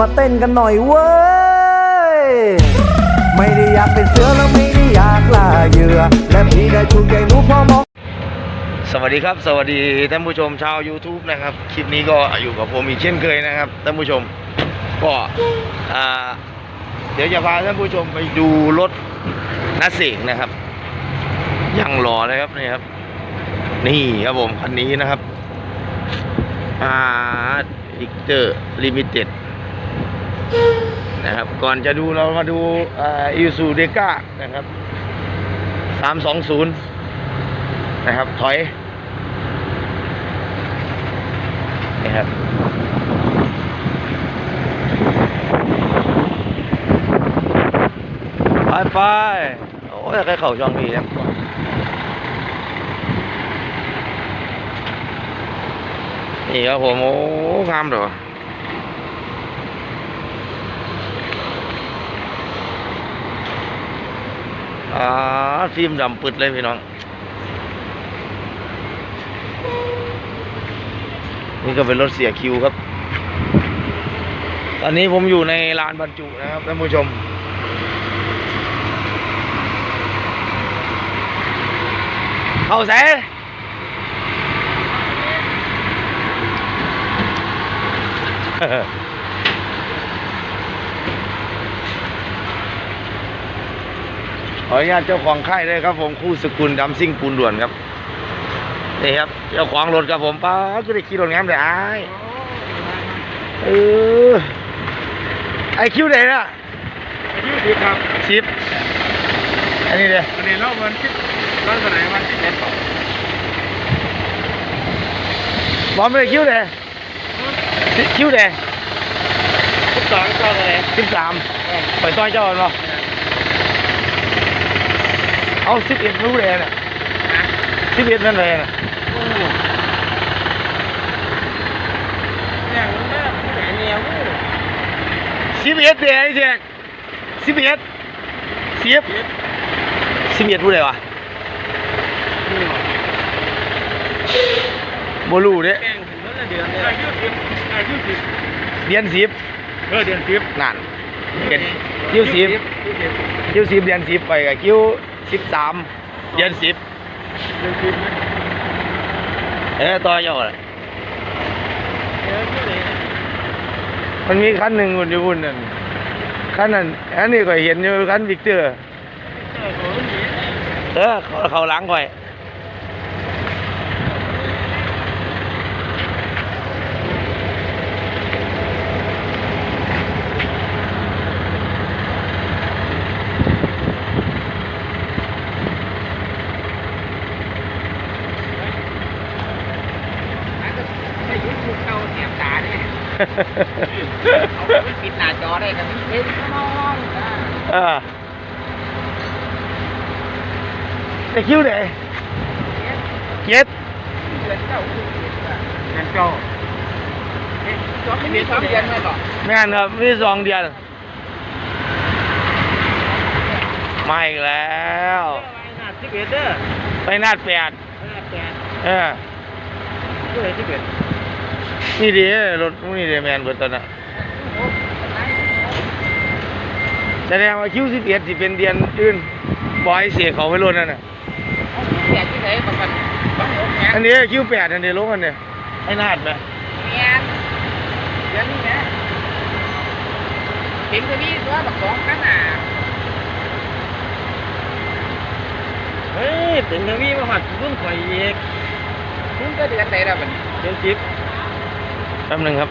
มาเต้นกันหน่อยเว้ย ไม่ได้อยากเป็นเสือแล้วไม่ได้อยากล่าเหยื่อ และพี่ได้ถูกใจหนูพอมองสวัสดีครับสวัสดีท่านผู้ชมชาว YouTube นะครับ คลิปนี้ก็อยู่กับผมอีกเช่นเคยนะครับท่านผู้ชมก็เดี๋ยวจะพาท่านผู้ชมไปดูรถนัสเสกนะครับยังหล่อเลยครับนี่ครับ นี่ครับผมคันนี้นะครับอ่าดิกเตอร์ลิมิเต็ด นะครับ ก่อนจะดูเรามาดูอ่าอิซูเดก้านะครับสามสองศูนย์นะครับ ถอยนี่ครับไปไปโอ้ยใครเข่าช่องนี้ครับนี่ครับผม โอ้งามเด้อ อ่าฟิล์มดำปึดเลยพี่น้อง นี่ก็เป็นรถเสียคิวครับ ตอนนี้ผมอยู่ในลานบรรจุนะครับท่านผู้ชม เข้าแส ขออนุญาตเจ้าของค่ายด้วยครับผมคู่สกุลดำซิ่งปูนด่วนครับนี่ครับเจ้าของรถกับผมป้าก็ได้ขี่รถงามเลยไอ้ายเออไอคิวไหนน่ะยี่สิบครับชิปอันนี้เลยอันนี้เรามันคิดร้านสนามมันคิดเจ็ดต่อบอมเลยคิวไหนคิวไหนคิดสองก็เลยสิบสามไปต้อยเจ้าเนาะ เอาสิบเอ็ดรู้เลยน่ะสิบเอ็ดนั่นเลยน่ะเนี่ยมันน่าแหนเนี่ยวู้สิบเอ็ดเดียวไอ้เจ๊สิบเอ็ดสิบสิบเอ็ดรู้เลยวะโบลูเด้แกงถึงเดือนเลยอายุสิบอายุสิบเดือนสิบเออเดือนสิบนั่นเป็นคิวสิบคิวสิบเดือนสิบไปกับคิว สิบสามเดือนสิบเดือนสิบเออต่อยอดเออที่ไหนมันมีคันหนึ่งคุณอยู่คุณนั่นคันนั้นอันนี้ก็เห็นอยู่คันวิกเตอร์เออของนี้เออเขาเขาหล้างก่อยไม่ยุ่งเก่าเสียบตา เนี่ยเอาไปปิดหน้าจอได้กันเห็นมองอ่าเออแต่คิวไหนเจ็ดเดือนเก้าเดือนเก้าเอ๊ะสองมีสองเดือนไหมก่อนแม่นครับมีสองเดือนมาอีกแล้วสิบเอ็ดเด้อไปนาดแปดแปดเออก็เลยสิบเอ็ด นี่ดีรถนี่ดีแมนเบิดตอนน่ะแสดงว่าคิวสิบเอ็ดสิเป็นเดือนอื่นบอยเสียเขาไปรถนั่นน่ะแปดที่ไหนประกันสองหกแปดอันนี้คิวแปดอันนี้ลงอันนี้ไอ้นาดไหมแปดเดือนนี้นะเห็นจะมีตัวแบบสองขนาดเฮ้ยถึงจะมีมาหัดรุ่นข่อยอีกรุ่นก็เดือนไหนแล้วบัดนี้เดือนสิบ แป๊บหนึงครับ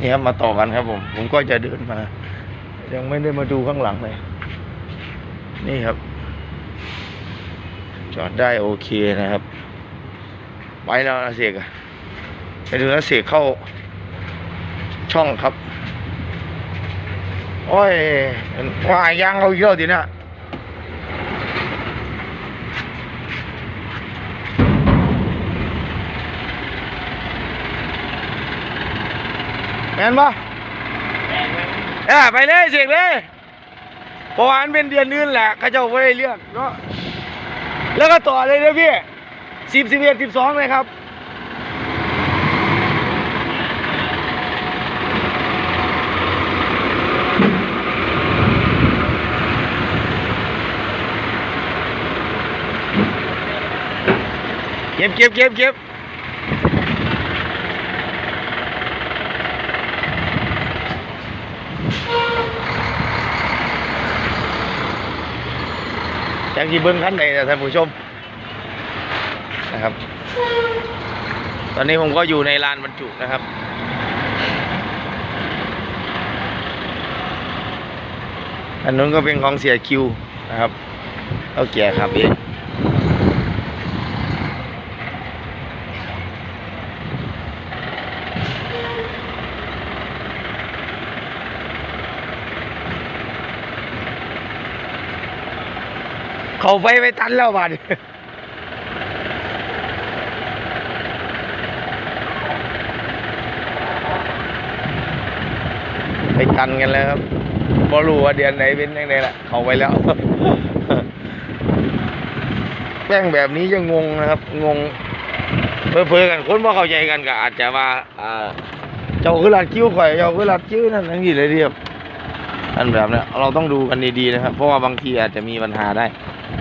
นี่ครับมาต่อกันครับ ผม ผมก็จะเดินมา ยังไม่ได้มาดูข้างหลังเลย นี่ครับ จอดได้โอเคนะครับ ไปแล้วนะเสกอะไปดูนะเสกเข้า ช่องครับ โอ้ยว่ายางเอาอีกแล้วดิเนี่ย แมนปะเออไปเลยเสกเลยประมาณเป็นเดือนนึงแหละข้าเจ้าไม่ได้เรื่องเนาะแล้วก็ต่อเลยนะพี่สิบสิบเอ็ดสิบสองเลยครับเก็บเก็บเก็บเก็บ จากที่เบิ้งขั้นใดนะท่านผู้ชมนะครับ ตอนนี้ผมก็อยู่ในลานบรรจุนะครับอันนู้นก็เป็นของเสียคิวนะครับเอาแก่ครับเอง เขาไปไปตันแล้วบัดไปตันกันแล้วครับบอรู้ว่าเดือนไหนเป็นยังไงละเขาไปแล้วแป้งแบบนี้จะงงนะครับ งงเพื่อๆกันคนว่าเข้าใจกันก็อาจจะว่าอ่าเจ้าคือรัดคิ้วข่อยเจ้าคือรัดคิ้วนั่นทั้งที่เลยเรียบอันแบบนี้เราต้องดูกันดีๆนะครับ เพราะว่าบางทีอาจจะมีปัญหาได้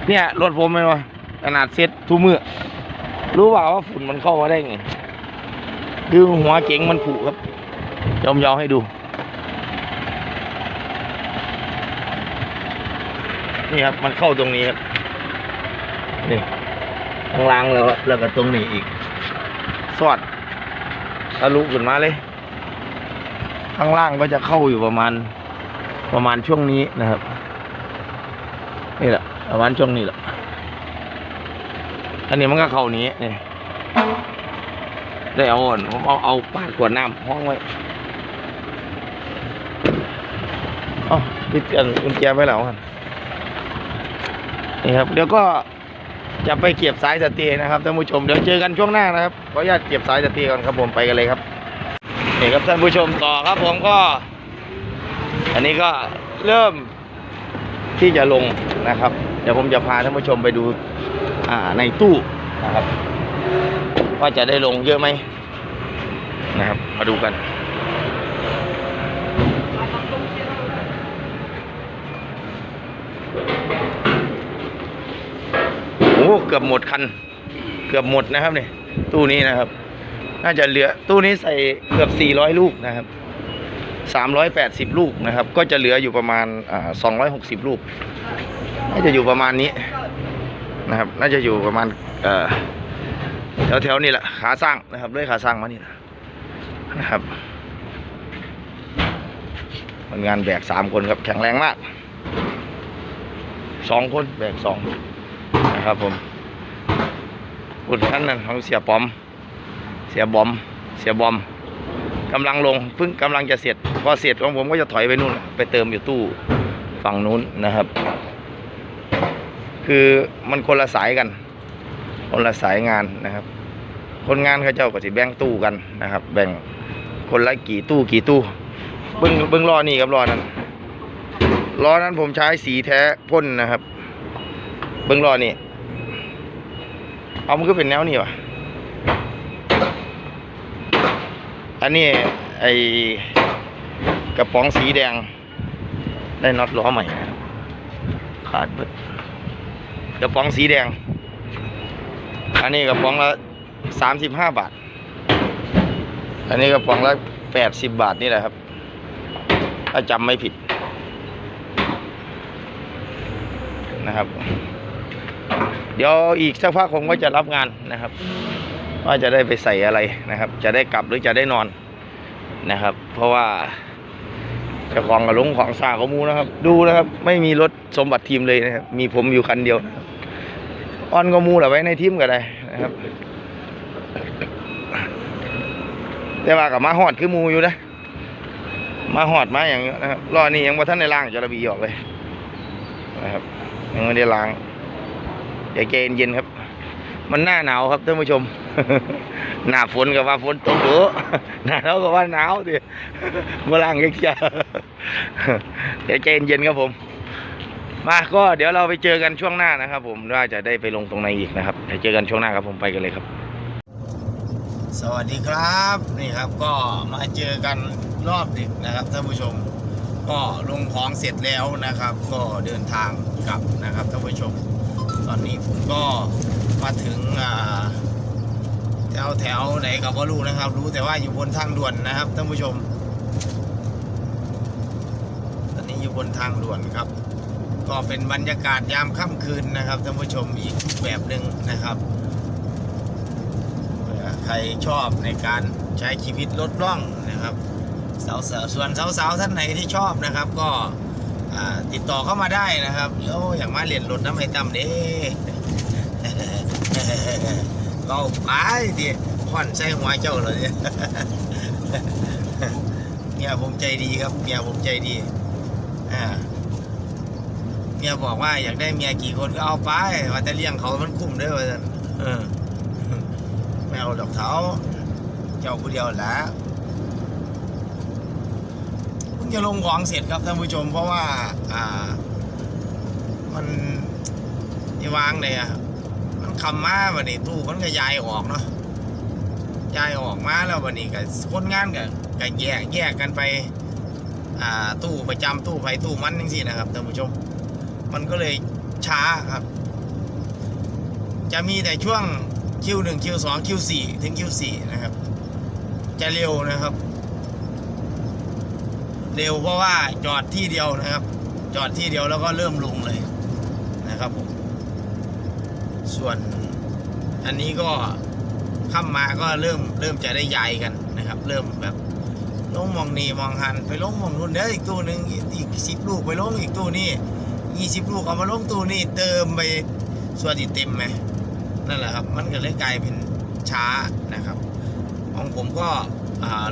เนี่ยรถผมไหมวะขนาดเซ็ตทุกมือรู้เปล่าว่าฝุ่นมันเข้ามาได้ไงคือหัวเก๋งมันผุครับยอมยอมให้ดูนี่ครับ มันเข้าตรงนี้ครับนี่ข้างล่างแล้วแล้วก็ตรงนี้อีก สอดทะลุขึ้นมาเลย ข้างล่างก็จะเข้าอยู่ประมาณ ประมาณช่วงนี้นะครับ นี่แหละประมาณช่วงนี้แหละอันนี้มันก็เข้านี้นี่ได้เอาอ่อนผมเอาเอาปาดขวดน้ำห้องไว้อ๋อปิดกันกุญแจไว้แล้วกันนี่ครับ เดี๋ยวก็จะไปเก็บสายสเตย์นะครับท่านผู้ชมเดี๋ยวเจอกันช่วงหน้านะครับขออนุญาตเก็บสายสเตย์ก่อนครับผมไปกันเลยครับนี่ครับท่านผู้ชมต่อครับผมก็ อันนี้ก็เริ่ม ที่จะลงนะครับ เดี๋ยวผมจะพาท่านผู้ชมไปดูในตู้นะครับ ว่าจะได้ลงเยอะไหมนะครับ มาดูกันโอ้เกือบหมดคัน เกือบหมดนะครับเนี่ยตู้นี้นะครับ น่าจะเหลือตู้นี้ใส่เกือบ400 ลูกนะครับ 380 ลูกนะครับ ก็จะเหลืออยู่ประมาณอ่า260 ลูก น่าจะอยู่ประมาณนี้นะครับ น่าจะอยู่ประมาณแถวแถวๆนี้แหละขาสร้างนะครับเลยขาสร้างมานี่นะนะครับคนงานแบกสามคนครับแข็งแรงมากสองคนแบกสองนะครับผมอุดขั้นนั้นของเสียปอม เสียบอม เสียบอม กำลังลงเพิ่งกำลังจะเสร็จ พอเสร็จของผมก็จะถอยไปนู่น ไปเติมอยู่ตู้ฝั่งนู้นนะครับ คือมันคนละสายกัน คนละสายงานนะครับ คนงานเขาเจ้าก็สิแบ่งตู้กันนะครับ แบ่งคนละกี่ตู้กี่ตู้เบิ้งเบิ้งล้อนี่กับล้อนั้นล้อนั้นผมใช้สีแท้พ่นนะครับ เบิ้งรอนี่เอามันก็เป็นแนวนี้วะ อันนี้ไอกระป๋องสีแดง ได้น็อตล้อใหม่ ขาดเบิดกระป๋องสีแดง อันนี้กระป๋องละสามสิบห้าบาท อันนี้กระป๋องละแปดสิบบาทนี่แหละครับ ถ้าจำไม่ผิดนะครับ เดี๋ยวอีกสักพักผมก็จะรับงานนะครับ ว่าจะได้ไปใส่อะไรนะครับ จะได้กลับหรือจะได้นอนนะครับ เพราะว่าเจ้าของกับลงของสาเขามูนะครับ ดูนะครับ ไม่มีรถสมบัติทีมเลยนะครับมีผมอยู่คันเดียวนะครับออนก็มูแหละไว้ในทีมก็ได้นะครับ แต่ว่ากับมาหอดคือมูอยู่นะมาหอดมาอย่างนี้นะครับรอนี่ยังว่าท่านในล่างจะระบีออกเลยนะครับยังไม่ได้ล้างอย่าใจเย็นครับ มันหน้าหนาวครับท่านผู้ชม หน้าฝนกับว่าฝนตกเยอะหน้าหนาวกับว่าหนาวดิมาล้างยังจะอย่าใจเย็นๆครับผม มาก็เดี๋ยวเราไปเจอกันช่วงหน้านะครับ ผมว่าจะได้ไปลงตรงไหนอีกนะครับเดี๋ยวเจอกันช่วงหน้าครับผมไปกันเลยครับ สวัสดีครับนี่ครับก็มาเจอกันรอบดึกนะครับท่านผู้ชม ก็ลงของเสร็จแล้วนะครับ ก็เดินทางกลับนะครับท่านผู้ชม ตอนนี้ผมก็ มาถึงอ่าถวแถวไหนกับว่ารู้นะครับ รู้แต่ว่าอยู่บนทางด่วนนะครับท่านผู้ชม ตอนนี้อยู่บนทางด่วนครับ ก็เป็นบรรยากาศยามค่ำคืนนะครับท่านผู้ชมอีกแบบหนึ่งนะครับใครชอบในการใช้ชีวิตลดล่องนะครับสาวๆส่วนสาวๆท่านไหนที่ชอบนะครับ ก็ติดต่อเข้ามาได้นะครับโอ้อย่างมาเรียนรถน้ำไอต่ำเด้ ก็ไปดิผ่อนใส่หัวเจ้าเลยเมียผมใจดีครับเมียผมใจดีอ่าเมียบอกว่าอยากได้เมียกี่คนก็เอาไปว่าแต่เลี้ยงเขามันคุ้มด้วยว่าซั่นเออไม่เอาดอกเท้าเจ้าผู้เดียวแหละเพิ่งจะลงของเสร็จครับท่านผู้ชม เพราะว่า อ่า มันที่วางเลยอะ คำมาวันนี้ตู้มันก็ย้ายออกเนาะย้ายออกมาแล้ววันนี้ก็คนงานก็ก็แยกแยกกันไปอ่าตู้ประจำตู้ไฟตู้มันทั้งสี่นะครับท่านผู้ชม มันก็เลยช้าครับ จะมีแต่ช่วง Q1 Q2 Q4 ถึง Q4 นะครับ จะเร็วนะครับ เร็วเพราะว่าจอดที่เดียวนะครับ จอดที่เดียวแล้วก็เริ่มลงเลยนะครับผม ส่วนอันนี้ก็ข้ามมาก็เริ่มเริ่มจะได้ย้ายกันนะครับ เริ่มแบบลงมองนี่มองหันไปลงมองนู่นเด้ออีกตู้หนึ่งอีกสิบลูกไปลงอีกตู้นี่ยี่สิบลูกเอามาลงตู้นี่เติมไปส่วนที่เต็มไหมนั่นแหละครับ มันก็เลยกลายเป็นช้านะครับของผมก็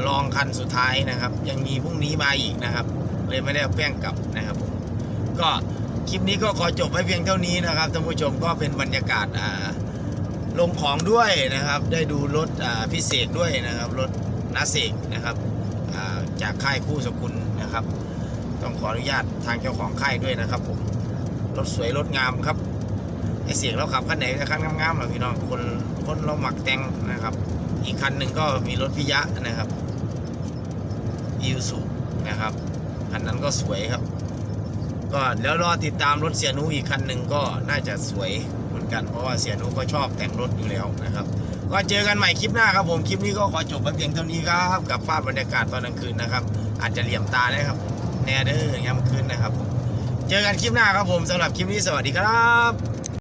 ลองคันสุดท้ายนะครับ ยังมีพรุ่งนี้มาอีกนะครับ เลยไม่ได้เอาแป้งกลับนะครับผมก็ คลิปนี้ก็ขอจบไว้เพียงเท่านี้นะครับท่านผู้ชมก็เป็นบรรยากาศอ่าลงของด้วยนะครับ ได้ดูรถอ่าพิเศษด้วยนะครับรถนาเสกนะครับอ่าจากค่ายคู่สกุลนะครับ ต้องขออนุญาตทางเจ้าของค่ายด้วยนะครับผมรถสวยรถงามครับไอเสียงเราขับคันไหนจะคันงามๆหรอพี่น้องคนคนเราหมักแต่งนะครับ อีกคันหนึ่งก็มีรถพิยะนะครับอิวสุนะครับคันนั้นก็สวยครับ ก็แล้วรอติดตามรถเสียหนูอีกคันหนึ่งก็น่าจะสวยเหมือนกัน เพราะว่าเสียหนูก็ชอบแต่งรถอยู่แล้วนะครับ ก็เจอกันใหม่คลิปหน้าครับผมคลิปนี้ก็ขอจบไปเพียงเท่านี้ครับกับภาพบรรยากาศตอนกลางคืนนะครับ อาจจะเหลี่ยมตาได้ครับแน่เด้อยามคืนนะครับ เจอกันคลิปหน้าครับผมสำหรับคลิปนี้สวัสดีครับ